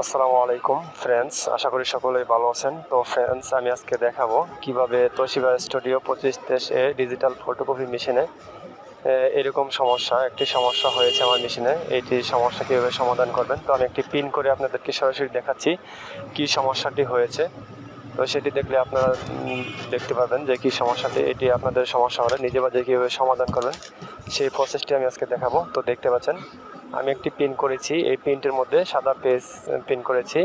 আসসালামু আলাইকুম ফ্রেন্ডস আশা করি সকলেই ভালো আছেন। তো ফ্রেন্ডস আমি আজকে দেখাবো কীভাবে তোশিবা স্টুডিও পঁচিশ তেইশে ডিজিটাল ফটোকপি মেশিনে এরকম সমস্যা, একটি সমস্যা হয়েছে আমার মেশিনে এইটি সমস্যা কীভাবে সমাধান করবেন? তো, আমি একটি পিন করে আপনাদেরকে সরাসরি দেখাচ্ছি কি সমস্যাটি হয়েছে। তো, সেটি দেখলে আপনারা দেখতে পাবেন যে কী সমস্যাটি, এটি আপনাদের সমস্যা হলে নিজে বাজে কীভাবে সমাধান করবেন, সেই প্রসেসটি আমি আজকে দেখাবো। তো, দেখতে পাচ্ছেন আমি একটি পিন করেছি। এই পিনটির মধ্যে সাদা পেজ পিন করেছি।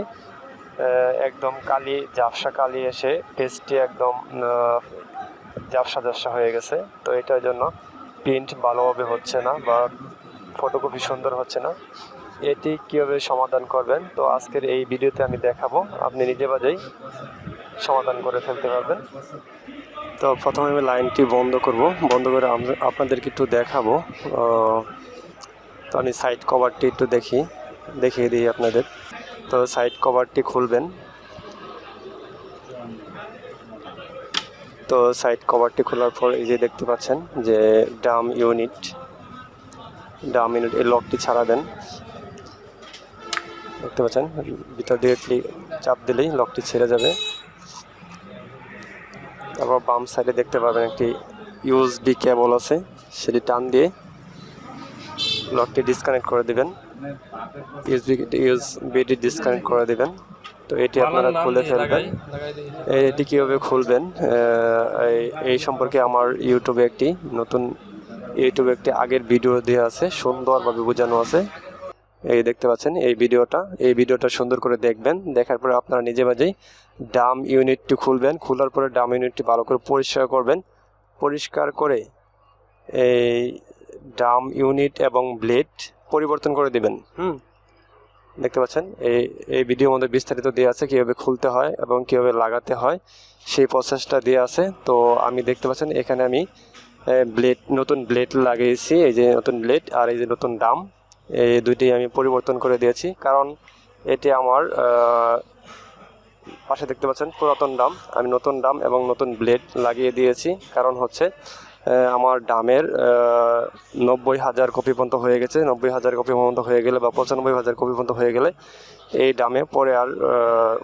একদম কালি, জাফসা কালি এসে পেজটি একদম জাফসা জাফসা হয়ে গেছে। তো এটার জন্য প্রিন্ট ভালোভাবে হচ্ছে না বা ফটোকপি সুন্দর হচ্ছে না। এটি কীভাবে সমাধান করবেন? তো আজকের এই ভিডিওতে আমি দেখাবো। আপনি নিজে বাজেই সমাধান করে ফেলতে পারবেন। তো প্রথমে আমি লাইনটি বন্ধ করব। বন্ধ করে আপনাদেরকে একটু দেখাবো। তো আমি সাইড কভারটি একটু দেখি, দেখিয়ে দিই আপনাদের। তো সাইড কভারটি খুলবেন। তো সাইড কভারটি খোলার পর এই যে দেখতে পাচ্ছেন যে ডাম ইউনিট ডাম ইউনিট এই লকটি ছাড়া দেন। দেখতে পাচ্ছেন, ভিতর দিয়ে চাপ দিলেই লকটি ছেড়ে যাবে। তারপর বাম সাইডে দেখতে পাবেন একটি ইউএসবি কেবল আছে, সেটি টান দিয়ে লকটি ডিসকানেক্ট করে দিবেন। ইউএসবি ইউএসবিটি ডিসকানেক্ট করে দেবেন। তো এটি আপনারা খুলে ফেলবেন। এটি কীভাবে খুলবেন? এই- এই সম্পর্কে আমার ইউটিউবে একটি নতুন ইউটিউবে একটি আগের ভিডিও দেওয়া আছে সুন্দরভাবে বোঝানো আছে। এই দেখতে পাচ্ছেন এই ভিডিওটা। এই ভিডিওটা সুন্দর করে দেখবেন। দেখার পরে আপনারা নিজে মাঝেই ডাম ইউনিটটি খুলবেন। খোলার পরে ডাম ইউনিটটি ভালো করে পরিষ্কার করবেন। পরিষ্কার করে এই ডাম ইউনিট এবং ব্লেড পরিবর্তন করে দিবেন। হুম। দেখতে পাচ্ছেন? এই এই ভিডিওর মধ্যে বিস্তারিত দেওয়া আছে কীভাবে খুলতে হয় এবং কীভাবে লাগাতে হয়। সেই প্রসেসটা দেওয়া আছে। তো আমি দেখতে পাচ্ছেন এখানে আমি ব্লেড নতুন ব্লেড লাগিয়েছি। এই যে নতুন ব্লেড আর এই যে নতুন ডাম এই দুইটি আমি পরিবর্তন করে দিয়েছি। কারণ এটি আমার পাশে দেখতে পাচ্ছেন পুরাতন ডাম। আমি নতুন ডাম এবং নতুন ব্লেড লাগিয়ে দিয়েছি। কারণ হচ্ছে আমার ডামের নব্বই হাজার কপি পর্যন্ত হয়ে গেছে। নব্বই হাজার কপি পর্যন্ত হয়ে গেলে বা পঁচানব্বই হাজার কপি পর্যন্ত হয়ে গেলে এই ডামে পরে আর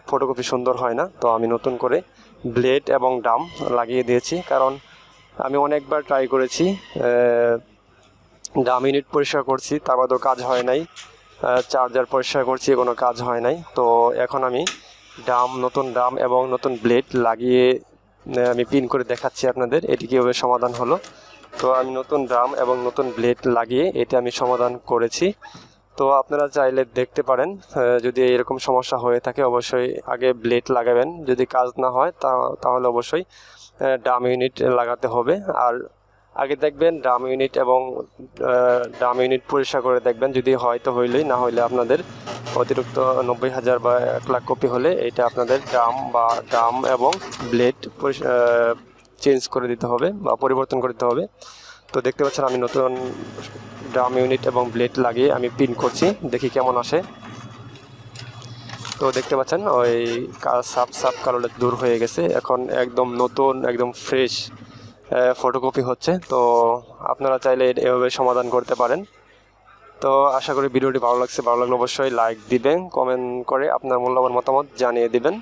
ফটোকপি সুন্দর হয় না। তো আমি নতুন করে ব্লেড এবং ডাম লাগিয়ে দিয়েছি। কারণ আমি অনেকবার ট্রাই করেছি ডাম ইউনিট পরিষ্কার করছি, তার বাদেও কাজ হয় নাই। চার্জার পরিষ্কার করছি কোনো কাজ হয় নাই। তো এখন আমি ডাম নতুন ডাম এবং নতুন ব্লেড লাগিয়ে আমি পিন করে দেখাচ্ছি আপনাদের। এটি কীভাবে সমাধান হলো? তো আমি নতুন ড্রাম এবং নতুন ব্লেড লাগিয়ে এটি আমি সমাধান করেছি। তো আপনারা চাইলে দেখতে পারেন যদি এরকম সমস্যা হয়ে থাকে অবশ্যই আগে ব্লেড লাগাবেন। যদি কাজ না হয়, তা- তাহলে অবশ্যই ডাম ইউনিট লাগাতে হবে। আর আগে দেখবেন ডাম ইউনিট এবং ডাম ইউনিট পরিষ্কার করে দেখবেন। যদি হয় তো হইলেই, না হইলে আপনাদের অতিরিক্ত নব্বই হাজার বা এক লাখ কপি হলে এটা আপনাদের ড্রাম বা ড্রাম এবং ব্লেড চেঞ্জ করে দিতে হবে বা পরিবর্তন করে দিতে হবে। তো দেখতে পাচ্ছেন আমি নতুন ড্রাম ইউনিট এবং ব্লেড লাগিয়ে আমি পিন করছি, দেখি কেমন আসে। তো দেখতে পাচ্ছেন ওই সাপ সাপ কালোটা দূর হয়ে গেছে, এখন একদম নতুন, একদম ফ্রেশ ফটোকপি হচ্ছে। তো আপনারা চাইলে এভাবে সমাধান করতে পারেন। তো আশা করি ভিডিওটি ভালো লাগছে, ভালো লাগলে অবশ্যই লাইক দিবেন কমেন্ট করে আপনার মূল্যবান মতামত জানিয়ে দিবেন।